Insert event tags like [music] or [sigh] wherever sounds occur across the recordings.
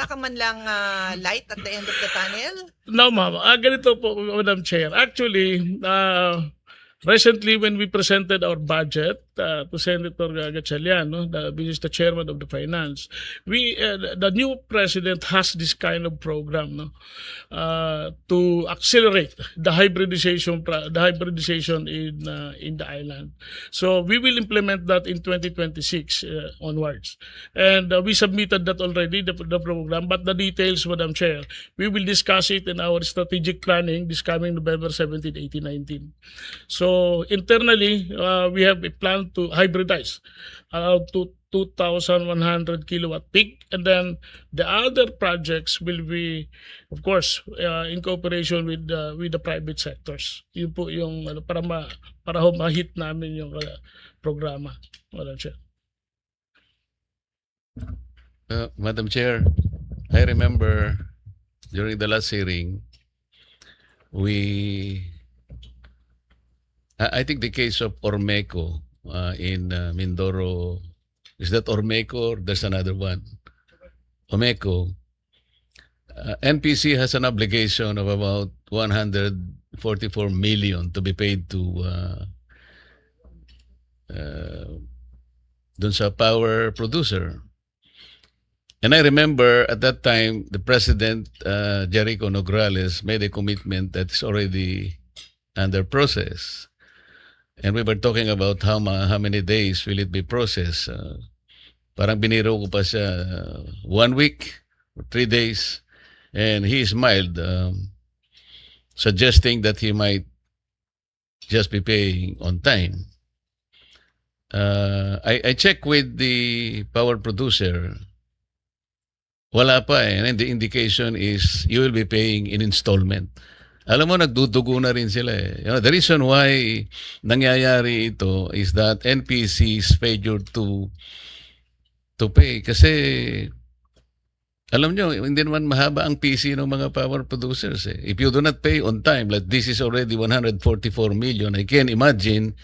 wala ka man lang ah, light at the end of the tunnel? No, ma'am. Ah, ganito po, Madam Chair. Actually, uh, recently when we presented our budget uh, to Senator Gatchalian, no, the, which chairman of the finance, we uh, the new president has this kind of program no, uh, to accelerate the hybridization the hybridization in uh, in the island. So we will implement that in 2026 uh, onwards, and uh, we submitted that already the, the program. But the details, Madam Chair, we will discuss it in our strategic planning this coming November 17, 18, 19. So internally, uh, we have a plan to hybridize around to 2,100 kilowatt peak, and then the other projects will be, of course, uh, in cooperation with uh, with the private sectors. Yun po yung ano, para ma para ho ma-hit namin yung uh, programa. Madam Chair. Uh, Madam Chair, I remember during the last hearing, we, I think the case of Ormeco uh, in uh, Mindoro, is that Ormeco or there's another one? Ormeco. Uh, NPC has an obligation of about 144 million to be paid to uh, uh, dun sa power producer. And I remember at that time, the president, uh, Jericho Nograles, made a commitment that's already under process. And we were talking about how, ma- how many days will it be processed. Uh, parang biniro ko pa siya uh, one week, three days. And he smiled, um, suggesting that he might just be paying on time. Uh, I, I checked with the power producer. Wala pa eh. And the indication is you will be paying in installment. Alam mo, nagdudugo na rin sila eh. You know, the reason why nangyayari ito is that NPC is failure to to pay. Kasi alam nyo, hindi naman mahaba ang PC ng mga power producers. Eh. If you do not pay on time, like this is already 144 million, I can imagine,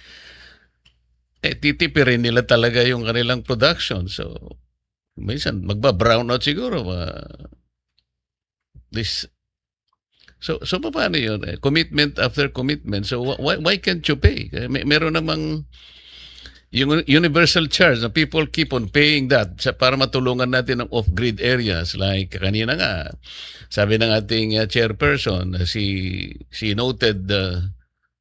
eh, titipirin nila talaga yung kanilang production. So, minsan magba-brown out siguro. Uh, this So so paano 'yun? Eh, Commitment after commitment. So wh- why why can't you pay? Eh, May, meron namang yung universal charge na people keep on paying that para matulungan natin ang off-grid areas like kanina nga sabi ng ating uh, chairperson uh, si si noted uh,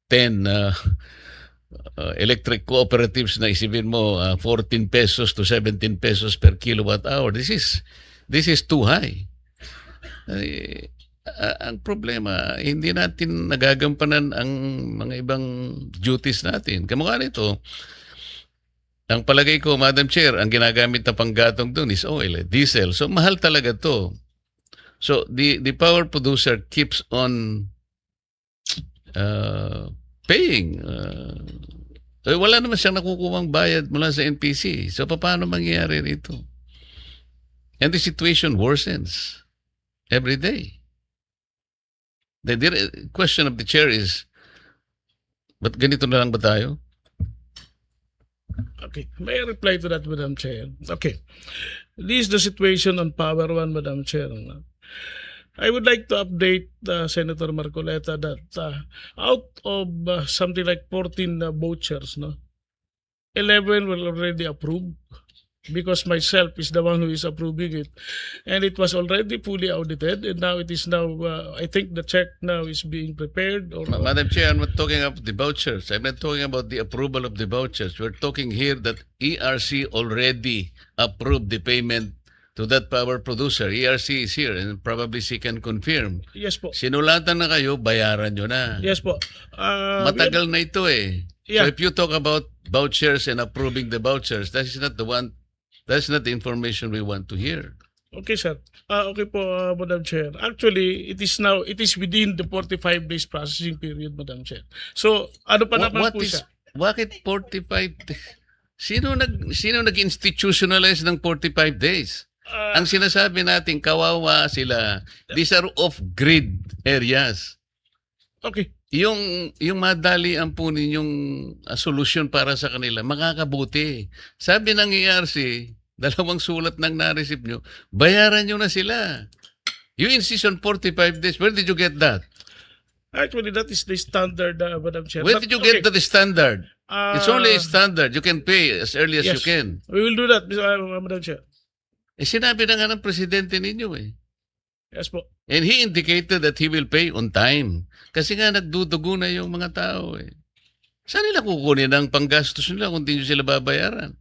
10 uh, [laughs] uh, electric cooperatives na isipin mo uh, 14 pesos to 17 pesos per kilowatt hour this is this is too high Eh, a- ang problema hindi natin nagagampanan ang mga ibang duties natin kamukha nito ang palagay ko Madam Chair ang ginagamit na panggatong doon is oil eh, diesel so mahal talaga to so the the power producer keeps on uh, paying uh, eh, wala naman siyang nakukuhang bayad mula sa NPC. So, paano mangyayari rito? And the situation worsens every day. The, the question of the chair is, ba't ganito na lang ba tayo? Okay. May I reply to that, Madam Chair? Okay. This is the situation on Power One, Madam Chair. I would like to update uh, Senator Marcoleta that uh, out of uh, something like 14 uh, vouchers, no, 11 were already approved because myself is the one who is approving it, and it was already fully audited, and now it is now. Uh, I think the check now is being prepared. Or Ma- Madam Chair, I'm not talking about the vouchers. I'm not talking about the approval of the vouchers. We're talking here that ERC already approved the payment to that power producer. ERC is here and probably she can confirm. yes po, Sinulatan na kayo, bayaran nyo na. yes po. Uh, Matagal na ito eh. Yeah. So if you talk about vouchers and approving the vouchers, that is not the one, that's not the information we want to hear. Okay, sir. Ah, okay po, ah, Madam Chair. Actually, it is now, it is within the 45 days processing period, Madam Chair. So, ano pa Wha- naman what po is, siya? bakit 45 days? Sino nag sino nag-institutionalize ng 45 days? Ah, Ang sinasabi natin kawawa sila. These are off-grid areas. okay. Yung yung madali ang po ninyong ah, solusyon para sa kanila, makakabuti. Sabi ng ERC, dalawang sulat nang na-receive nyo, bayaran nyo na sila. You insist on 45 days. Where did you get that? Actually, that is the standard, uh, Madam Chair. Where But, did you okay, get that standard? It's only a uh, standard. You can pay as early as you yes. can. We will do that, uh, Madam Chair. Eh, sinabi na nga ng presidente ninyo eh. Yes po. And he indicated that he will pay on time. Kasi nga nagdudugo na yung mga tao eh. Saan nila kukunin ang panggastos nila kung di nyo sila babayaran?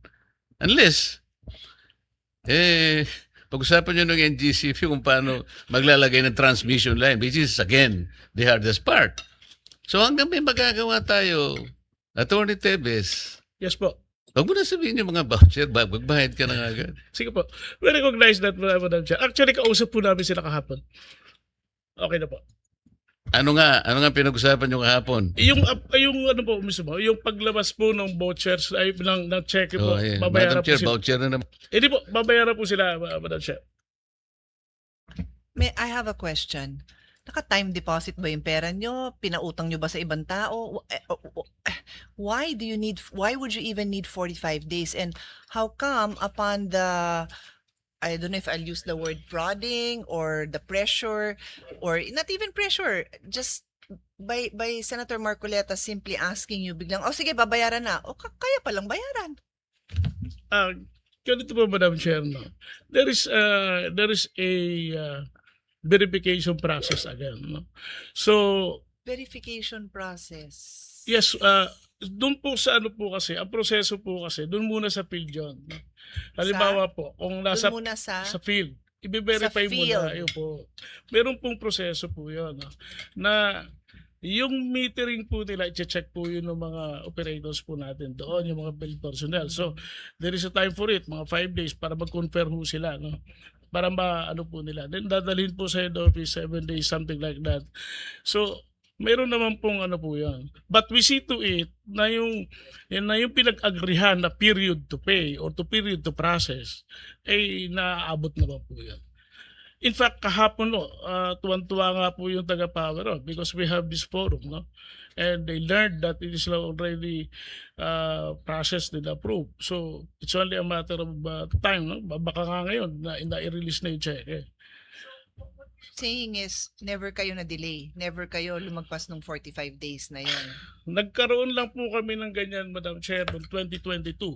Unless, eh, pag-usapan nyo ng NGCP kung paano maglalagay ng transmission line, which is, again, the hardest part. So hanggang may magagawa tayo, Attorney Tebes, Yes po. Huwag mo na sabihin yung mga voucher, ba- magbayad ka na nga agad. Sige po. We recognize that, Madam Chair. Actually, kausap po namin sila kahapon. Okay na po. Ano nga, ano nga pinag-usapan yung kahapon? Yung, uh, yung ano po mismo, yung paglabas po ng vouchers, ay, ng, ng check po, Oh, yeah. babayaran Madam Chair, po sila. voucher na naman. Hindi po, babayaran po sila, uh, Madam Chair. May, I have a question. Naka-time deposit ba yung pera nyo? Pinautang nyo ba sa ibang tao? Why do you need, why would you even need 45 days? And how come upon the, I don't know if I'll use the word prodding or the pressure or not even pressure, just by by Senator Marcoleta simply asking you biglang, oh sige, babayaran na. O ka- kaya palang bayaran. Ah, ganito po, Madam Chair, no? There is, uh, there is a uh, verification process again, no? So, Verification process. Yes, uh, doon po sa ano po kasi, ang proseso po kasi, doon muna sa field yun. Halimbawa po, kung nasa Doon muna sa, sa field, i-verify Sa mo na, yun po. Meron pong proseso po yun. no? Na yung metering po nila, i-check po yun ng mga operators po natin doon, yung mga field personnel. So, there is a time for it, mga 5 days, para mag-confirm po sila. No? Para ma, ano po nila. Then, dadalhin po sa head office, 7 days, something like that. So, meron naman pong ano po yan. But we see to it na yung, na yung pinag-agrihan na period to pay or to period to process, ay naaabot naman po yan. In fact, kahapon, no, uh, tuwan-tuwa nga po yung taga-power off because we have this forum, no? And they learned that it is already uh, processed and approved. So, it's only a matter of uh, time, no? Baka nga ngayon na, na i-release na yung check, eh. Saying is never kayo na delay. Never kayo lumagpas ng 45 days na yon. Nagkaroon lang po kami ng ganyan, Madam Chair, noong 2022.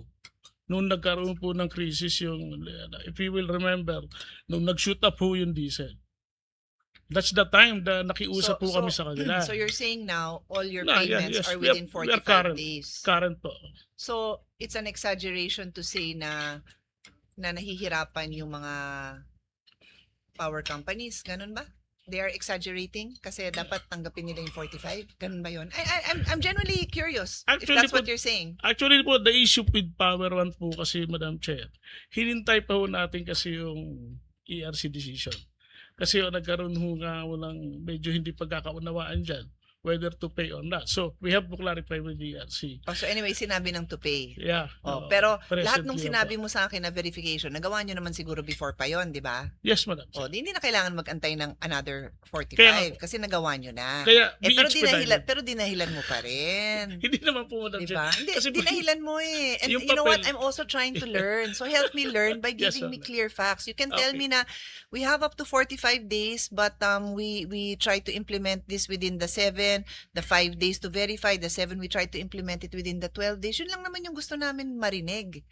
Noong nagkaroon po ng crisis yung, if you will remember, nung nag-shoot up po yung diesel. That's the time na nakiusap po kami sa [clears throat] kanila. So you're saying now all your No, yeah, payments yes, are we are- within we are 45 current. days. Current po. So it's an exaggeration to say na na nahihirapan yung mga power companies, ganun ba? They are exaggerating kasi dapat tanggapin nila yung 45. Ganun ba yun? I, I, I'm, I'm genuinely curious if Actually that's what po- you're saying. Actually po, the issue with Power One po kasi, Madam Chair, hinintay pa ho natin kasi yung ERC decision. Kasi ho, nagkaroon ho nga ho ng medyo hindi pagkakaunawaan dyan whether to pay or not. So, we have to clarify with the ERC. Oh, so anyway, sinabi ng to pay. Yeah. Oh, oo, pero lahat nung sinabi mo sa akin na verification, nagawa nyo naman siguro before pa yon, di ba? Yes, Madam O, Chair. di, hindi na kailangan magantay ng another 45 Kaya- kasi nagawa nyo na. Kaya, eh, pero dinahilan, pero dinahilan mo pa rin. [laughs] Hindi naman po, Madam Di ba? Hindi, Kasi dinahilan mo eh. And you know what? papel- I'm also trying to [laughs] learn. So help me learn by Yes, giving me ma'am. clear facts. You can tell Okay. me na we have up to 45 days but um we we try to implement this within the 7, the 5 days to verify, the 7 we try to implement it within the 12 days. Yun lang naman yung gusto namin marinig.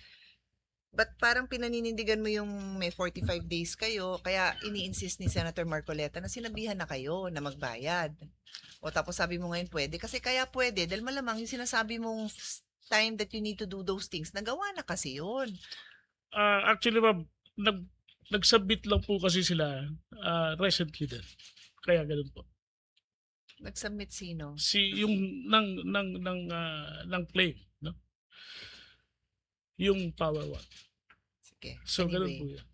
But parang pinaninindigan mo yung may 45 days kayo, kaya ini-insist ni Senator Marcoleta na sinabihan na kayo na magbayad. O tapos sabi mo ngayon pwede, kasi kaya pwede, dahil malamang yung sinasabi mong time that you need to do those things, nagawa na kasi yun. Ah, actually, ma'am, nag, nag-submit lang po kasi sila ah, recently din. Kaya ganun po. Nag-submit sino? Si yung ng ng ng ah, ng claim, no? Yung power one. Sige. So ganun anyway, po 'yan.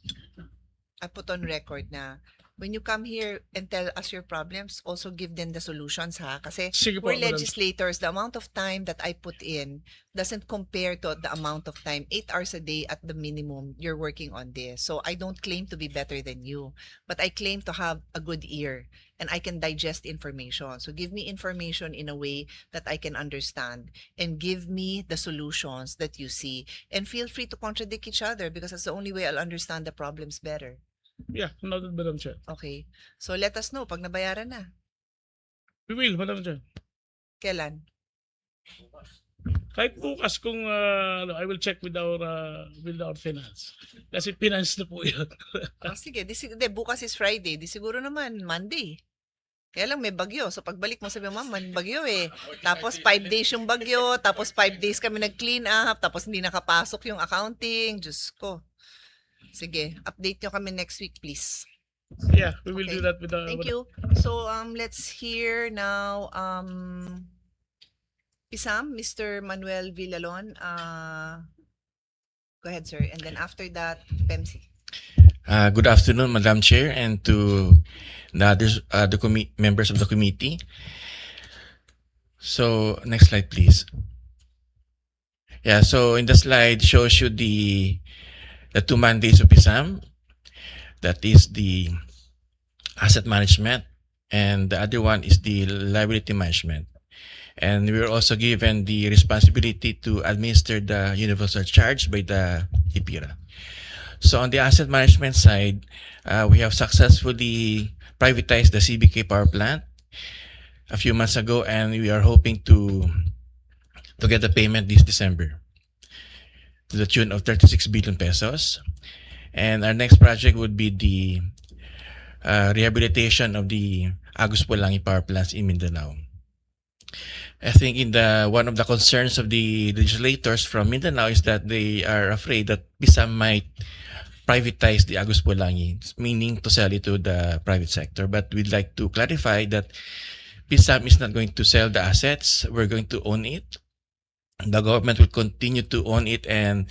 I put on record na when you come here and tell us your problems, also give them the solutions ha. Kasi Sige po, we're Madam legislators, the amount of time that I put in doesn't compare to the amount of time, eight hours a day at the minimum you're working on this. So I don't claim to be better than you, but I claim to have a good ear and I can digest information. So give me information in a way that I can understand and give me the solutions that you see. And feel free to contradict each other because that's the only way I'll understand the problems better. Yeah, noted, Madam Chair. Okay. So let us know pag nabayaran na. We will, Madam Chair. Kailan? Kahit bukas kung uh, ano, I will check with our uh, with our finance. Kasi finance na po yun. Oh, sige, di, sig- di, bukas is Friday. Di siguro naman Monday. Kaya lang may bagyo. So pagbalik mo sabi mo, ma'am, may bagyo eh. Tapos five days yung bagyo, tapos five days kami nag-clean up, tapos hindi nakapasok yung accounting. Diyos ko. Sige, update nyo kami next week, please. yeah, we will Okay. do that with the Thank you. So um let's hear now um Pisam, Mr. Manuel Villalon. Uh, go ahead, sir. And then after that, Pemsi. Uh, good afternoon, Madam Chair, and to the others, uh, the members of the committee. So, next slide, please. Yeah, so in the slide shows you the the two mandates of PISAM. That is the asset management, and the other one is the liability management. And we were also given the responsibility to administer the universal charge by the IPIRA. So on the asset management side, uh, we have successfully privatized the CBK power plant a few months ago, and we are hoping to to get the payment this December to the tune of 36 billion pesos. And our next project would be the uh, rehabilitation of the Agus Pulangi power plants in Mindanao. I think in the one of the concerns of the legislators from Mindanao is that they are afraid that PISA might privatize the Agus Pulangi, meaning to sell it to the private sector. But we'd like to clarify that PISAM is not going to sell the assets. We're going to own it. The government will continue to own it and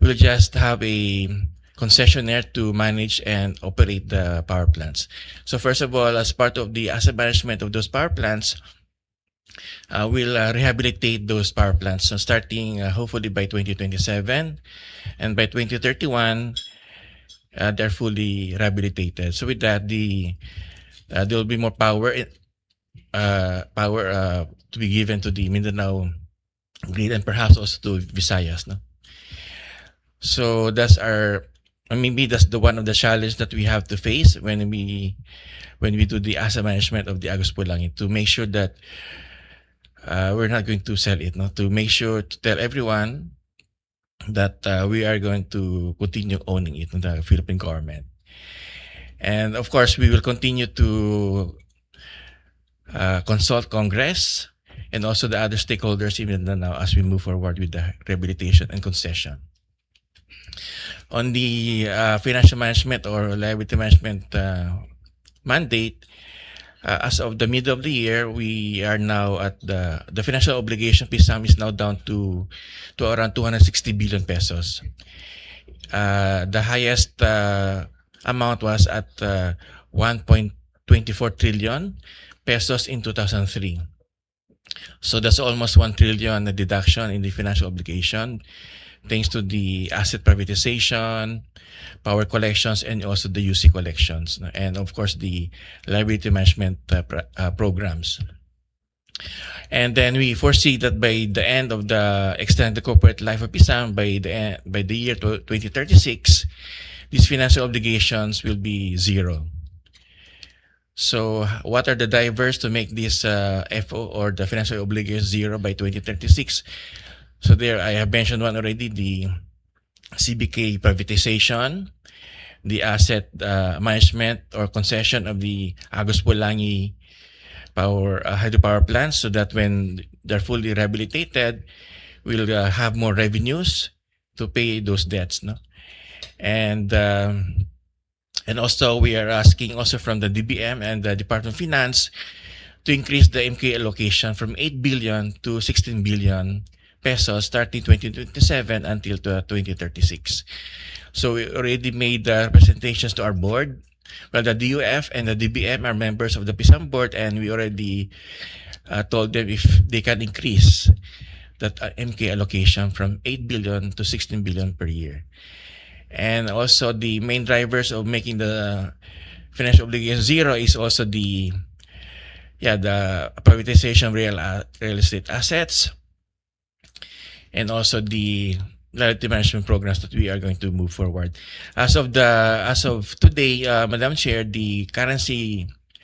we'll just have a concessionaire to manage and operate the power plants. So first of all, as part of the asset management of those power plants, uh, we'll uh, rehabilitate those power plants. So starting uh, hopefully by 2027 and by 2031, uh, they're fully rehabilitated. So with that, the uh, there will be more power, uh, power uh, to be given to the Mindanao grid and perhaps also to Visayas. No? So that's our, maybe that's the one of the challenge that we have to face when we when we do the asset management of the Agus Pulangi to make sure that uh, we're not going to sell it. No, to make sure to tell everyone that uh, we are going to continue owning it in the Philippine government. And of course, we will continue to uh, consult Congress and also the other stakeholders in Mindanao as we move forward with the rehabilitation and concession. On the uh, financial management or liability management uh, mandate, uh, as of the middle of the year, we are now at the the financial obligation PISAM is now down to to around 260 billion pesos. Uh, the highest uh, amount was at uh, 1.24 trillion pesos in 2003. So that's almost 1 trillion deduction in the financial obligation thanks to the asset privatization, power collections, and also the UC collections, and of course the liability management uh, pro- uh, programs. And then we foresee that by the end of the extended corporate life of PISAM, by the end, by the year 2036, these financial obligations will be zero. So, what are the drivers to make this uh, FO or the financial obligations zero by 2036? So there, I have mentioned one already, the CBK privatization, the asset uh, management or concession of the Agus Pulangi power uh, hydropower plants so that when they're fully rehabilitated, we'll uh, have more revenues to pay those debts. No? And um, and also we are asking also from the DBM and the Department of Finance to increase the MK allocation from 8 billion to 16 billion pesos starting 2027 until to 2036. So we already made the presentations to our board well, the DUF and the DBM are members of the PISAM board, and we already uh, told them if they can increase that uh, MK allocation from 8 billion to 16 billion per year. And also the main drivers of making the financial obligation zero is also the yeah the privatization of real uh, real estate assets and also the liability management programs that we are going to move forward. As of the as of today, uh, Madam Chair, the currency